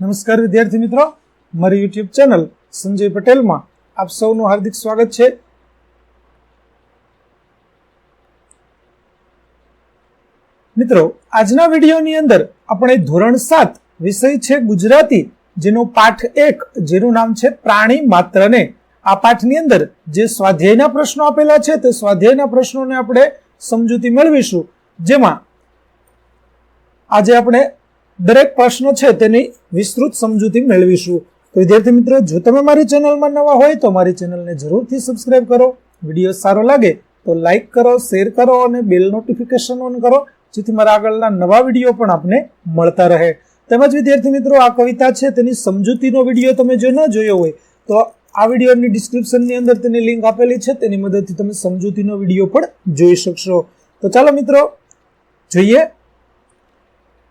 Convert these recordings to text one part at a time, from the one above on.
નમસ્કાર વિદ્યાર્થી મિત્રો. મારી યુટ્યુબ ચેનલ સંજય પટેલમાં આપ સૌનું હાર્દિક સ્વાગત છે. મિત્રો, આજના વિડીયોની અંદર આપણે ધોરણ સાત વિષય છે ગુજરાતી, જેનો પાઠ એક, જેનું નામ છે પ્રાણી માત્રને આ પાઠની અંદર જે સ્વાધ્યાયના પ્રશ્નો આપેલા છે તે સ્વાધ્યાયના પ્રશ્નોને આપણે સમજૂતી મેળવીશું. જેમાં આજે આપણે દરેક પ્રશ્ન છે તેની વિસ્તૃત સમજૂતી મેળવીશું. તો વિદ્યાર્થી મિત્રો, જો તમે મારી ચેનલમાં નવા હોય તો મારી ચેનલને જરૂરથી સબસ્ક્રાઇબ કરો. વીડિયો સારો લાગે તો લાઈક કરો શેર કરો અને બેલ નોટિફિકેશન ઓન કરો, જેથી મારા આગળના નવા વીડિયો પણ આપને મળતા રહે. તેમજ વિદ્યાર્થી મિત્રો, આ કવિતા છે તેની સમજૂતીનો વીડિયો તમે જો ન જોયો હોય, તો આ વિડીયોની ડિસ્ક્રિપ્શનની અંદર તેની લિંક આપેલી છે. તેની મદદથી તમે સમજૂતીનો વીડિયો પણ જોઈ શકશો. તો ચાલો મિત્રો, જોઈએ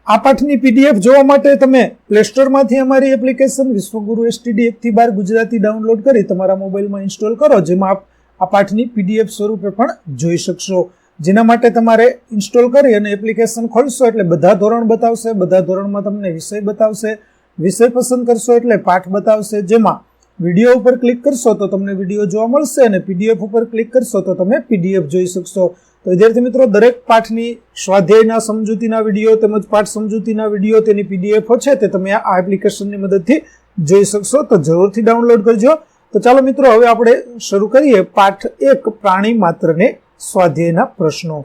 આ પાઠની પીડીએફ જોવા માટે તમે પ્લે સ્ટોરમાંથી અમારી એપ્લિકેશન વિશ્વગુરુ એસટીડી એકથી બાર ગુજરાતી ડાઉનલોડ કરી તમારા મોબાઈલમાં ઇન્સ્ટોલ કરો, જેમાં આપ આ પાઠની પીડીએફ સ્વરૂપે પણ જોઈ શકશો. જેના માટે તમારે ઇન્સ્ટોલ કરી અને એપ્લિકેશન ખોલશો એટલે બધા ધોરણ બતાવશે, બધા ધોરણમાં તમને વિષય બતાવશે, વિષય પસંદ કરશો એટલે પાઠ બતાવશે, જેમાં વીડિયો ઉપર ક્લિક કરશો તો તમને વીડિયો જોવા મળશે અને પીડીએફ ઉપર ક્લિક કરશો તો તમે પીડીએફ જોઈ શકશો. તો વિદ્યાર્થી મિત્રો, દરેક પાઠની સ્વાધ્યાયના સમજૂતીના વીડિયો તેમજ પાઠ સમજૂતીના વીડિયો તેની પીડીએફો છે તે તમે આ એપ્લિકેશનની મદદથી જોઈ શકશો. તો જરૂરથી ડાઉનલોડ કરજો. તો ચાલો મિત્રો, હવે આપણે શરૂ કરીએ પાઠ એક, પ્રાણી માત્રને સ્વાધ્યાયના પ્રશ્નો.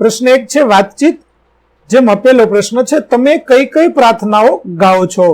પ્રશ્ન એક છે, વાતચીત જેમાં આપેલો પ્રશ્ન છે, તમે કઈ કઈ પ્રાર્થનાઓ ગાઓ છો?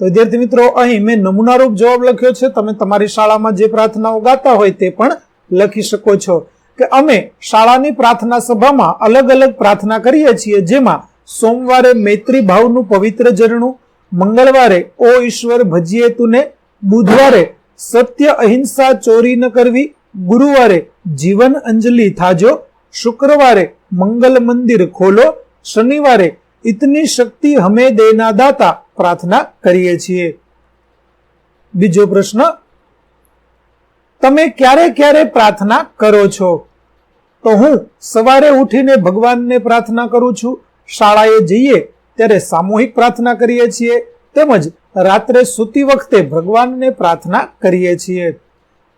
તો વિદ્યાર્થી મિત્રો, અહીં મેં નમૂનારૂપ જવાબ લખ્યો છે. તમે તમારી શાળામાં જે પ્રાર્થનાઓ ગાતા હોય તે પણ લખી શકો છો કે અમે શાળાની પ્રાર્થના સભામાં અલગ અલગ પ્રાર્થના કરીએ છીએ, જેમાં સોમવારે મૈત્રી ભાવનું પવિત્ર ઝરણું, મંગળવારે, ઓ ઈશ્વર, ભજીએ તુને બુધવારે, સત્ય અહિંસા ચોરી ન કરવી ગુરુવારે, જીવન અંજલિ થાજો શુક્રવારે, મંગલ મંદિર ખોલો શનિવારે, ઇતની શક્તિ હમે દેના દાતા પ્રાર્થના કરીએ છીએ. બીજો પ્રશ્ન તમે ક્યારે ક્યારે પ્રાર્થના કરો છો? તો હું સવારે ઉઠીને ભગવાનને પ્રાર્થના કરું છું. શાળાએ જઈએ ત્યારે સામૂહિક પ્રાર્થના કરીએ છીએ તેમજ રાત્રે સૂતી વખતે ભગવાનને પ્રાર્થના કરીએ છીએ.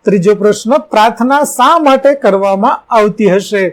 ત્રીજો પ્રશ્ન, પ્રાર્થના શા માટે કરવામાં આવતી હશે?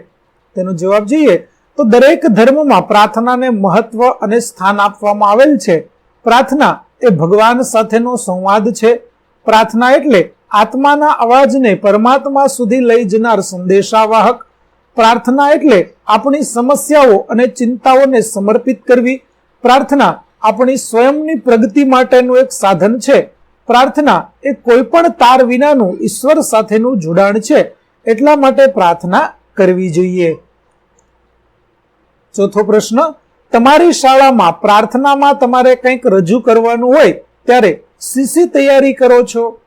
તેનો જવાબ જોઈએ તો દરેક ધર્મમાં પ્રાર્થનાને મહત્વ અને સ્થાન આપવામાં આવેલ છે. પ્રાર્થના એ ભગવાન સાથેનો સંવાદ છે. પ્રાર્થના એટલે આત્માના અવાજને પરમાત્મા સુધી લઈ જનાર સંદેશાવાહક. પ્રાર્થના એટલે આપણી સમસ્યાઓ અને ચિંતાઓને સમર્પિત કરવી. પ્રાર્થના આપણી સ્વયંની પ્રગતિ માટેનું એક સાધન છે. પ્રાર્થના એ કોઈ પણ તાર વિનાનું ઈશ્વર સાથેનું જોડાણ છે. એટલા માટે પ્રાર્થના કરવી જોઈએ. ચોથો પ્રશ્ન, તમારી શાળામાં પ્રાર્થનામાં તમારે કંઈક રજૂ કરવાનું હોય ત્યારે સીસી તૈયારી કરો છો?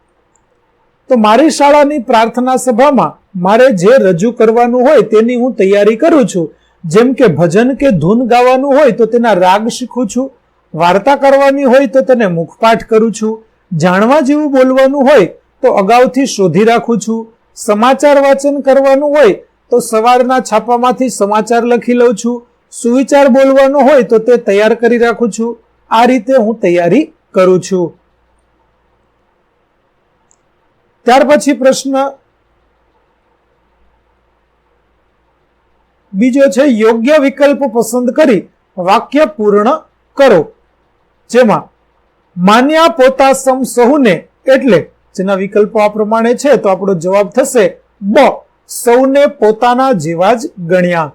તો મારી શાળાની પ્રાર્થના સભામાં મારે જે રજૂ કરવાનું હોય તેની હું તૈયારી કરું છું. જેમ કે ભજન કે ધૂન ગાવાનું હોય તો તેના રાગ શીખું છું. વાર્તા કરવાની હોય તો તેને મુખપાઠ કરું છું. જાણવા જેવું બોલવાનું હોય તો અગાઉથી શોધી રાખું છું. સમાચાર વાંચન કરવાનું હોય તો સવારના છાપામાંથી સમાચાર લખી લઉં છું. સુવિચાર બોલવાનો હોય તો તે તૈયાર કરી રાખું છું. આ રીતે હું તૈયારી કરું છું. ત્યાર પછી પ્રશ્ન બીજો છે, યોગ્ય વિકલ્પ પસંદ કરી વાક્ય પૂર્ણ કરો. જેમાં માન્યા પોતા સમ સહુને એટલે જેના વિકલ્પો આ પ્રમાણે છે, તો આપણો જવાબ થશે બ સૌને પોતાના જેવા જ ગણ્યા.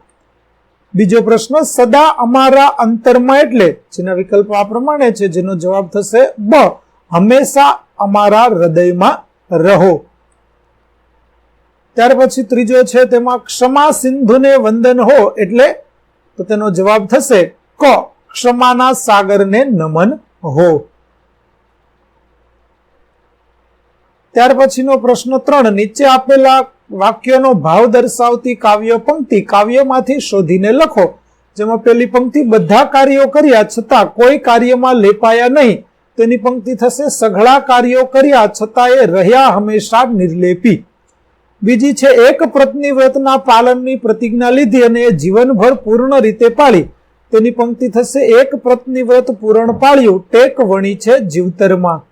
બીજો પ્રશ્ન, સદા અમારા અંતરમાં એટલે જેના વિકલ્પો આ પ્રમાણે છે, જેનો જવાબ થશે બ, હંમેશા અમારા હૃદયમાં રહો. ત્યાર પછી ત્રીજો છે તેમાં ક્ષમા સિંધુને વંદન હો એટલે તો તેનો જવાબ થશે ક, ક્ષમાના સાગરને નમન હો. ત્યાર પછીનો પ્રશ્ન ત્રણ, નીચે આપેલા વાક્યનો ભાવ દર્શાવતી કાવ્ય પંક્તિ કાવ્યમાંથી શોધીને લખો. જેમાં પેલી પંક્તિ, બધા કાર્યો કર્યા છતાં કોઈ કાર્યમાં લેપાયા નહીં. તેની પંક્તિ થશે, સઘળા કાર્યો કર્યા છતાં એ રહ્યા હંમેશા નિર્લેપી. બીજી છે, એક પ્રતિવ્રતના પાલનની પ્રતિજ્ઞા લીધી અને એ જીવનભર પૂર્ણ રીતે પાળી. તેની પંક્તિ થશે, એક પ્રતની વ્રત પૂરણ પાળ્યું, ટેક વણી છે જીવતરમાં.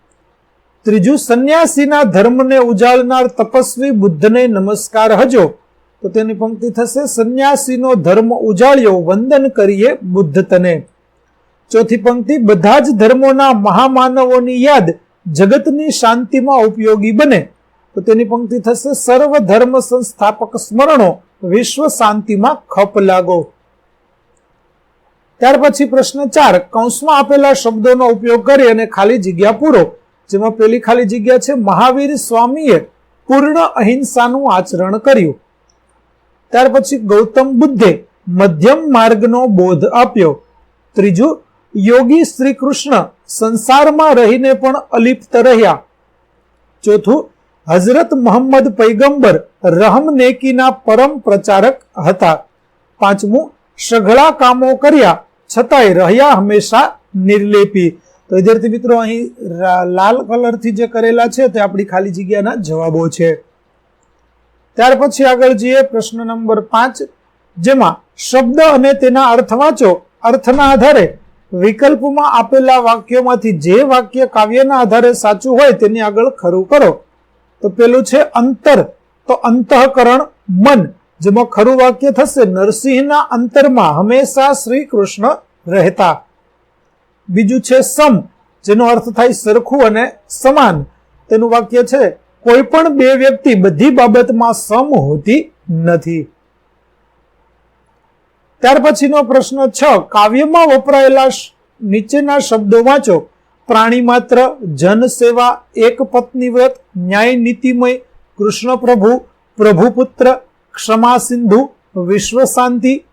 ત્રીજું, સંન્યાસીના ધર્મને ઉજાળનાર તપસ્વી બુદ્ધને નમસ્કાર હજો. તો તેની પંક્તિ થશે, સંન્યાસીનો ધર્મ ઉજાળ્યો, વંદન કરીએ બુદ્ધ તને ચોથી પંક્તિ, બધા જ ધર્મોના મહામાનવોની યાદ જગતની શાંતિમાં ઉપયોગી બને. તો તેની પંક્તિ થશે, સર્વ ધર્મ સંસ્થાપક સ્મરણો વિશ્વ શાંતિમાં ખપ લાગો. ત્યાર પછી પ્રશ્ન ચાર, કૌંસમાં આપેલા શબ્દોનો ઉપયોગ કરી અને ખાલી જગ્યા પૂરો, જેમાં પેલી ખાલી જગ્યા છે, મહાવીર સ્વામીએ પૂર્ણ અહિંસાનું આચરણ કર્યું. ત્યાર પછી ગૌતમ બુદ્ધે મધ્યમ માર્ગનો બોધ આપ્યો. ત્રીજું યોગી શ્રી કૃષ્ણ સંસારમાં રહીને પણ અલિપ્ત રહ્યા. ચોથું, હઝરત મોહમ્મદ પૈગંબર રહમ નેકીના પરમ પ્રચારક હતા. પાંચમું, સઘળા કામો કર્યા, છતાંય રહ્યા હંમેશા નિર્લેપી. તો વિદ્યાર્થી મિત્રો, અહીં લાલ કલરથી જે કરેલા છે તે આપણી ખાલી જગ્યાના જવાબો છે. ત્યાર પછી આગળ જઈએ પ્રશ્ન નંબર પાંચ, જેમાં શબ્દ અને તેના અર્થ વાંચો. અર્થના આધારે વિકલ્પમાં આપેલા વાક્યોમાંથી જે વાક્ય કાવ્યના આધારે સાચું હોય તેની આગળ ખરું કરો. તો પેલું છે અંતર. તો અંતઃકરણ મન, જેમાં ખરું વાક્ય થશે, નરસિંહના અંતરમાં હંમેશા શ્રી કૃષ્ણ રહેતા. બીજું છે સમ, જેનો અર્થ થાય સરખું અને સમાન. તેનું વાક્ય છે, કોઈ પણ બે વ્યક્તિ બધી બાબતમાં સમ હોતી નથી. ત્યાર પછીનો પ્રશ્ન છ. કાવ્યમાં વપરાયેલા નીચેના શબ્દો વાંચો. પ્રાણી માત્ર, જન સેવા, એક પત્ની વ્રત, ન્યાય નીતિમય, કૃષ્ણ પ્રભુ, પ્રભુપુત્ર, ક્ષમા સિંધુ, વિશ્વ શાંતિ.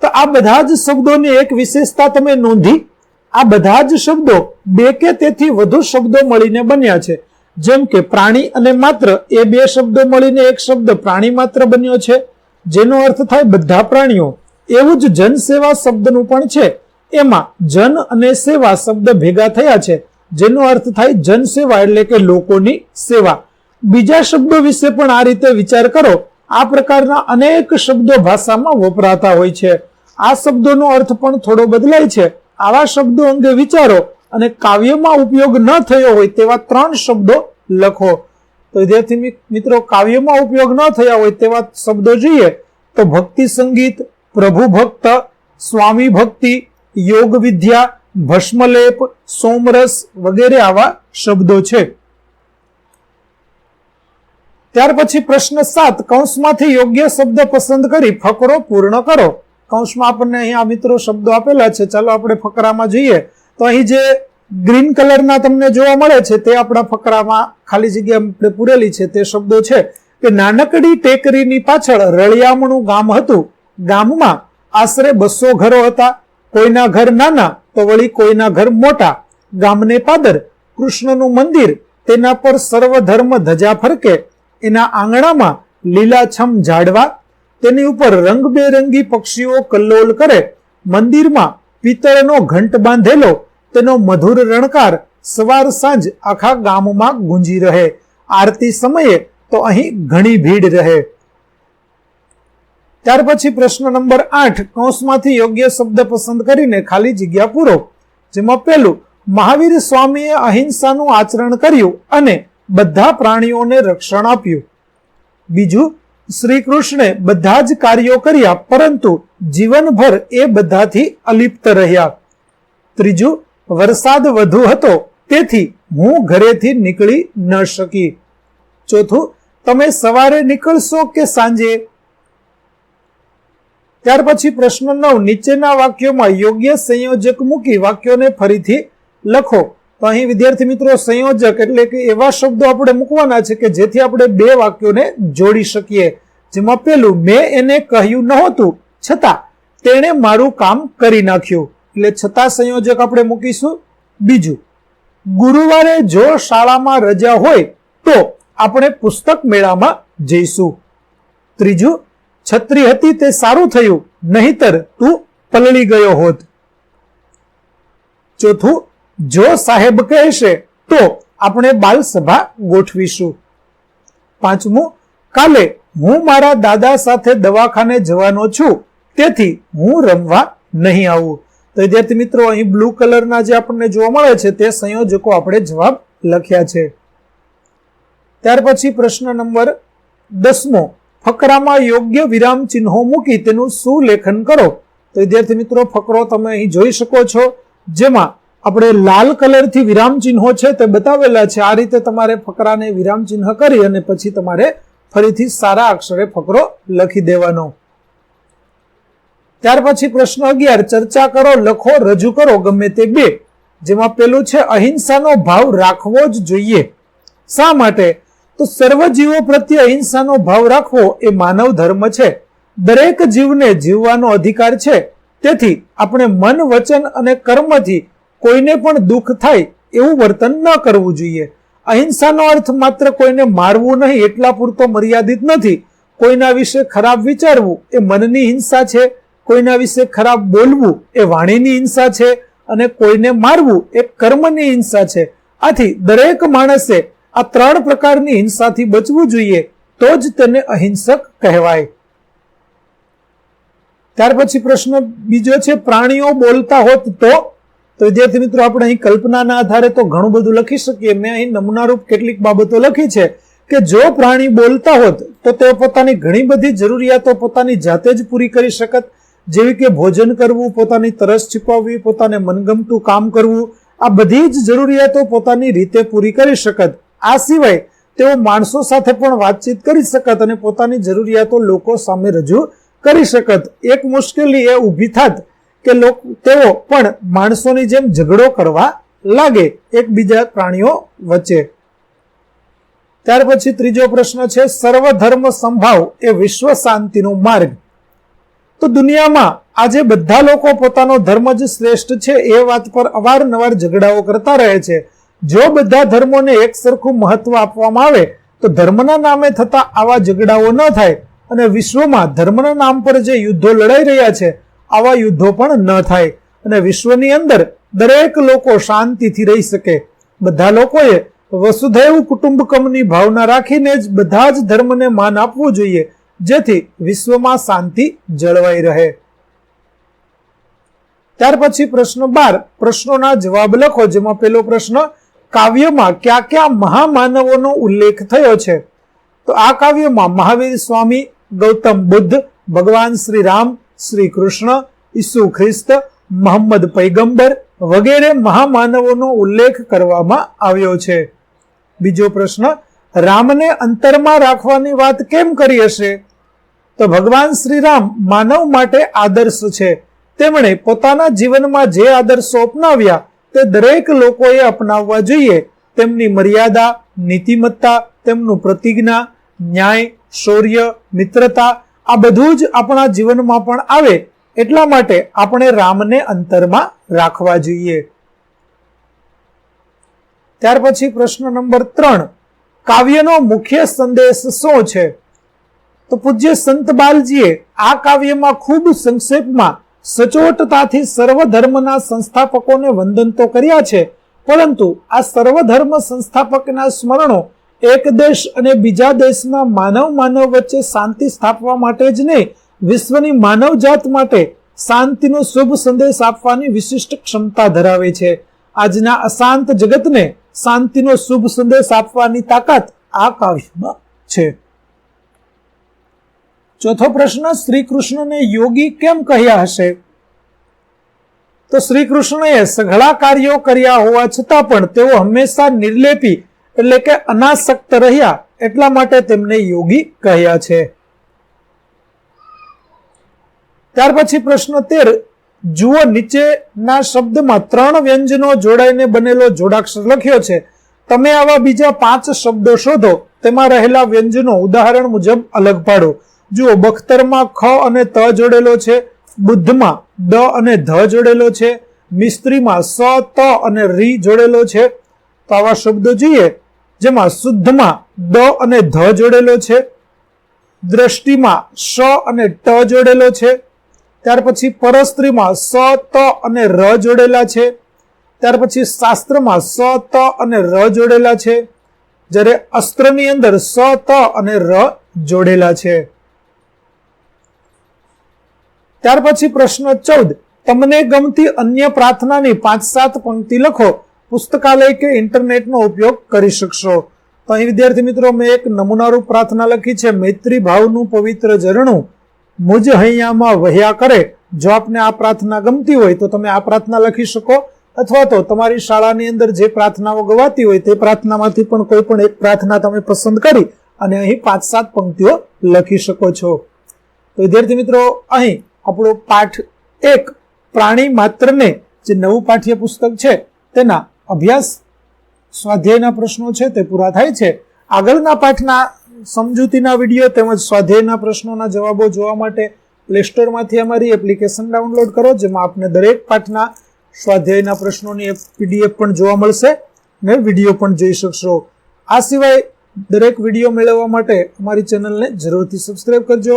તો આ બધા જ શબ્દોની એક વિશેષતા તમે નોંધી. આ બધા જ શબ્દો બે કે તેથી વધુ શબ્દો મળીને બન્યા છે. જેમ કે પ્રાણી અને માત્ર, એ બે શબ્દો મળીને એક શબ્દ પ્રાણી માત્ર બન્યો છે. જેનો અર્થ થાય બધા પ્રાણીઓ. એવું જ જન સેવા શબ્દનું પણ છે. એમાં જન અને સેવા શબ્દ ભેગા થયા છે, જેનો અર્થ થાય જન સેવા એટલે કે લોકોની સેવા. બીજા શબ્દો વિશે પણ આ રીતે વિચાર કરો. આ પ્રકારના અનેક શબ્દો ભાષામાં વપરાતા હોય છે. આ શબ્દોનો અર્થ પણ થોડો બદલાય છે. આવા શબ્દો અંગે વિચારો અને કાવ્યમાં ઉપયોગ ન થયો હોય તેવા ત્રણ શબ્દો લખો. તો વિદ્યાર્થી મિત્રો, કાવ્યમાં ઉપયોગ ન થયા હોય તેવા શબ્દો જોઈએ. તો ભક્તિ સંગીત પ્રભુ ભક્ત સ્વામી ભક્તિ યોગ વિદ્યા ભસ્મલેપ, સોમરસ વગેરે આવા શબ્દો છે. ત્યાર પછી પ્રશ્ન સાત, કૌંસમાંથી યોગ્ય શબ્દ પસંદ કરી ફકરો પૂર્ણ કરો. કૌંસમાં આપણને અહીંયા મિત્રો શબ્દો આપેલા છે. ચાલો આપણે ફકરામાં જોઈએ. તો અહીં જે ગ્રીન કલરના તમને જોવા મળે છે, તે આપણા ફકરામાં ખાલી જગ્યા આપણે પૂરેલી છે. તે શબ્દો છે કે, નાનકડી ટેકરીની પાછળ રળિયામણું ગામ હતું. ગામમાં આશરે બસો ઘરો હતા. કોઈના ઘર નાના તો વળી કોઈના ઘર મોટા. ગામને પાદર કૃષ્ણનું મંદિર, તેના પર સર્વધર્મ ધજા ફરકે, એના આંગણામાં લીલાછમ ઝાડવા, તેની ઉપર રંગબેરંગી પક્ષીઓ કલ્લોલ કરે, મંદિરમાં પિત્તળનો ઘંટ બાંધેલો, તેનો મધુર રણકાર સવાર સાંજ આખા ગામમાં ગુંજી રહે. આરતી સમયે તો અહીં ઘણી ભીડ રહે. ત્યાર પછી પ્રશ્ન નંબર આઠ, કૌંસમાંથી યોગ્ય શબ્દ પસંદ કરીને ખાલી જગ્યા પૂરો, જેમાં પહેલું, મહાવીર સ્વામીએ અહિંસાનું આચરણ કર્યું અને બધા પ્રાણીઓને રક્ષણ આપ્યું. બીજું શ્રી કૃષ્ણે બધા જ કાર્યો કર્યા, પરંતુ જીવનભર એ બધાથી અલિપ્ત રહ્યા. ત્રીજું, વરસાદ વધુ હતો, તેથી હું ઘરેથી નીકળી ન શકી. ચોથું, તમે સવારે નીકળશો કે સાંજે? ત્યાર પછી પ્રશ્ન નવ, નીચેના વાક્યોમાં યોગ્ય સંયોજક મૂકી વાક્યોને ફરીથી લખો. તો અહીં વિદ્યાર્થી મિત્રો, સંયોજક એટલે કે એવા શબ્દો આપણે મૂકવાના છે કે જેથી આપણે બે વાક્યોને જોડી શકીએ. જેમાં પેલું મેં એને કહ્યું નહોતું, છતાં તેણે મારું કામ કરી નાખ્યું. એટલે છતાં સંયોજક આપણે મૂકીશું. બીજું, ગુરુવારે જો શાળામાં રજા હોય, તો આપણે પુસ્તક મેળામાં જઈશું. ત્રીજું છત્રી હતી તે સારું થયું, નહીતર તું પલળી ગયો હોત. ચોથું, જો સાહેબ કહેશે, તો આપણે બાલ સભા ગોઠવીશું. પાંચમું, કાલે હું મારા દાદા સાથે દવાખાને જવાનો છું, તેથી હું રમવા નહીં આવું. તો વિદ્યાર્થી મિત્રો, અહીં બ્લુ કલરના જે આપણને જોવા મળે છે, તે સંયોજકો આપણે જવાબ લખ્યા છે. ત્યાર પછી પ્રશ્ન નંબર દસમો ફકરામાં યોગ્ય વિરામ ચિહ્નો મૂકી તેનું સુલેખન કરો. તો વિદ્યાર્થી મિત્રો, ફકરો તમે અહીં જોઈ શકો છો. જેમાં આપણે લાલ કલરથી વિરામ ચિહ્નો છે તે બતાવેલા છે. આ રીતે તમારે ફકરાને વિરામ ચિહ્ન કરી અને પછી તમારે ફરીથી સારા અક્ષરે ફકરો લખી દેવાનો. ત્યાર પછી પ્રશ્ન અગિયાર, ચર્ચા કરો, લખો, રજૂ કરો, ગમે તે બે. જેમાં પેલું છે, અહિંસાનો ભાવ રાખવો જ જોઈએ. શા માટે? તો સર્વ જીવો પ્રત્યે અહિંસાનો ભાવ રાખવો એ માનવ ધર્મ છે. દરેક જીવને જીવવાનો અધિકાર છે. તેથી આપણે મન, વચન અને કર્મથી કોઈને પણ દુઃખ થાય એવું વર્તન ન કરવું જોઈએ. અહિંસાનો અર્થ માત્ર કોઈને મારવું નહીં, એટલા પૂરતો મર્યાદિત નથી. કોઈના વિશે ખરાબ વિચારવું એ મનની હિંસા છે. કોઈના વિશે ખરાબ બોલવું એ વાણીની હિંસા છે. અને કોઈને મારવું એ કર્મની હિંસા છે. આથી દરેક માણસે આ ત્રણ પ્રકારની હિંસાથી બચવું જોઈએ, તો જ તેને અહિંસક કહેવાય. ત્યાર પછી પ્રશ્ન બીજો છે, પ્રાણીઓ બોલતા હોત તો? તો વિદ્યાર્થી મિત્રો, આપણે અહીં કલ્પનાના આધારે તો ઘણું બધું લખી શકીએ. મેં અહીં નમૂનારૂપ કેટલીક બાબતો લખી છે કે જો પ્રાણી બોલતા હોત, તો તે પોતાની ઘણી બધી જરૂરિયાતો પોતાની જાતે જ પૂરી કરી શકત. જેવી કે ભોજન કરવું, પોતાની તરસ છુપાવવી, પોતાને મનગમતું કામ કરવું, આ બધી જ જરૂરિયાતો પોતાની રીતે પૂરી કરી શકત. આ સિવાય તેઓ માણસો સાથે પણ વાતચીત કરી શકત અને પોતાની જરૂરિયાતો લોકો સામે રજૂ કરી શકત. એક મુશ્કેલી એ ઊભી થાત કે તેઓ પણ માણસોની જેમ ઝઘડો કરવા લાગે એકબીજા પ્રાણીઓ વચ્ચે. ત્યાર પછી ત્રીજો પ્રશ્ન છે, સર્વધર્મ સંભાવ એ વિશ્વ શાંતિનો માર્ગ. તો દુનિયામાં આજે બધા લોકો પોતાનો ધર્મ જ શ્રેષ્ઠ છે, એ વાત પર અવારનવાર ઝઘડાઓ કરતા રહે છે. જો બધા ધર્મોને એક સરખું મહત્વ આપવામાં આવે, તો ધર્મના નામે થતા આવા ઝઘડાઓ ન થાય અને વિશ્વમાં ધર્મના નામ પર જે યુદ્ધો લડાઈ રહ્યા છે, આવા યુદ્ધો પણ ન થાય. અને વિશ્વની અંદર દરેક લોકો શાંતિથી રહી શકે. બધા લોકોએ વસુધૈવ કુટુંબકમની ભાવના રાખીને જ બધા જ ધર્મને માન આપવું જોઈએ, જેથી વિશ્વમાં શાંતિ જળવાઈ રહે. ત્યાર પછી પ્રશ્ન બાર. પ્રશ્નોના જવાબ લખો, જેમાં પેલો પ્રશ્ન કાવ્યમાં ક્યાં ક્યાં મહામાનવોનો ઉલ્લેખ થયો છે? તો આ કાવ્યમાં મહાવીર સ્વામી, ગૌતમ બુદ્ધ, ભગવાન શ્રી રામ શ્રી કૃષ્ણ ઈસુ ખ્રિસ્ત મોહમ્મદ પૈગંબર વગેરે મહામાનવોનો ઉલ્લેખ કરવામાં આવ્યો છે. બીજો પ્રશ્ન, રામને અંતરમાં રાખવાની વાત કેમ કરી હશે? તો ભગવાન શ્રી રામ માનવ માટે આદર્શ છે. તેમણે પોતાના જીવનમાં જે આદર્શો અપનાવ્યા તે દરેક લોકોએ અપનાવવા જોઈએ. તેમની મર્યાદા, નીતિમત્તા, તેમનું પ્રતિજ્ઞા, ન્યાય, શૌર્ય, મિત્રતા, આ બધું જ આપણા જીવનમાં પણ આવે. એટલા માટે આપણે રામને અંતરમાં રાખવા જોઈએ. ત્યાર પછી પ્રશ્ન નંબર ત્રણ. કાવ્યનો મુખ્ય સંદેશ શું છે? તો પૂજ્ય સંતબાલજીએ આ કાવ્યમાં ખૂબ સંક્ષેપમાં સચોટતાથી સર્વ ધર્મના સંસ્થાપકોને વંદન તો કર્યા છે, પરંતુ આ સર્વધર્મ સંસ્થાપકના સ્મરણો એક દેશ અને બીજા દેશના માનવ માનવ વચ્ચે શાંતિ સ્થાપવા માટે જ નહીં, વિશ્વની માનવ જાત માટે શાંતિનો શુભ સંદેશ આપવાની વિશિષ્ટ ક્ષમતા ધરાવે છે. આજના અશાંત જગતને શાંતિનો શુભ સંદેશ આપવાની તાકાત આ કાવ્યમાં છે. ચોથો પ્રશ્ન શ્રી કૃષ્ણને યોગી કેમ કહ્યા હશે? તો શ્રી કૃષ્ણએ સઘળા કાર્યો કર્યા હોવા છતાં પણ તેઓ હંમેશા નિર્લેપી એટલે કે અનાસક્ત રહ્યા એટલા માટે તેમને યોગી કહ્યા છે. ત્યાર પછી પ્રશ્ન તેર, જુઓ નીચેના શબ્દમાં ત્રણ વ્યંજનો જોડાઈને બનેલો જોડાક્ષર લખ્યો છે. તમે આવા બીજા પાંચ શબ્દો શોધો, તેમાં રહેલા વ્યંજનો ઉદાહરણ મુજબ અલગ પાડો. જુઓ, બખ્તરમાં ખ અને ત જોડેલો છે, બુદ્ધમાં દ અને ધ જોડેલો છે, મિસ્ત્રીમાં સ, ત અને રી જોડેલો છે. તો આવા શબ્દો જોઈએ, જેમાં શુદ્ધમાં દ અને ધ જોડેલો છે, દ્રષ્ટિમાં શ અને ટ જોડેલો છે, ત્યાર પછી પરસ્ત્રીમાં સ, ત અને ર જોડેલા છે, ત્યાર પછી શાસ્ત્રમાં સ, ત અને ર જોડેલા છે, જ્યારે અસ્ત્રની અંદર સ, ત અને ર જોડેલા છે. ત્યાર પછી પ્રશ્ન ચૌદ. તમને ગમતી અન્ય પ્રાર્થનાની પાંચ સાત પંક્તિ લખો. પુસ્તકાલય કે ઇન્ટરનેટનો ઉપયોગ કરી શકશો. તો અહીં વિદ્યાર્થી મિત્રો, મેં એક નમૂનારૂપ પ્રાર્થના લખી છે મૈત્રી ભાવનું પવિત્ર ઝરણું મુજ હૈયામાં વહ્યા કરે. જો આપને આ પ્રાર્થના ગમતી હોય, તો તમે આ પ્રાર્થના લખી શકો. અથવા તો તમારી શાળાની અંદર જે પ્રાર્થનાઓ ગવાતી હોય, તે પ્રાર્થનામાંથી પણ કોઈ પણ એક પ્રાર્થના તમે પસંદ કરી અને અહીં પાંચ સાત પંક્તિઓ લખી શકો છો. તો વિદ્યાર્થી મિત્રો, અહીં આપણો પાઠ એક પ્રાણી માત્રને જે નવું પાઠ્ય પુસ્તક છે, તેના અભ્યાસ સ્વાધ્યાયના પ્રશ્નો છે તે પૂરા થાય છે. આગળના પાઠના સમજૂતીના વીડિયો તેમજ સ્વાધ્યાયના પ્રશ્નોના જવાબો જોવા માટે પ્લે સ્ટોરમાંથી અમારી એપ્લિકેશન ડાઉનલોડ કરો, જેમાં આપને દરેક પાઠના સ્વાધ્યાયના પ્રશ્નોની પીડીએફ પણ જોવા મળશે અને વીડિયો પણ જોઈ શકશો. આ સિવાય દરેક વીડિયો મેળવવા માટે અમારી ચેનલને જરૂરથી સબસ્ક્રાઈબ કરજો.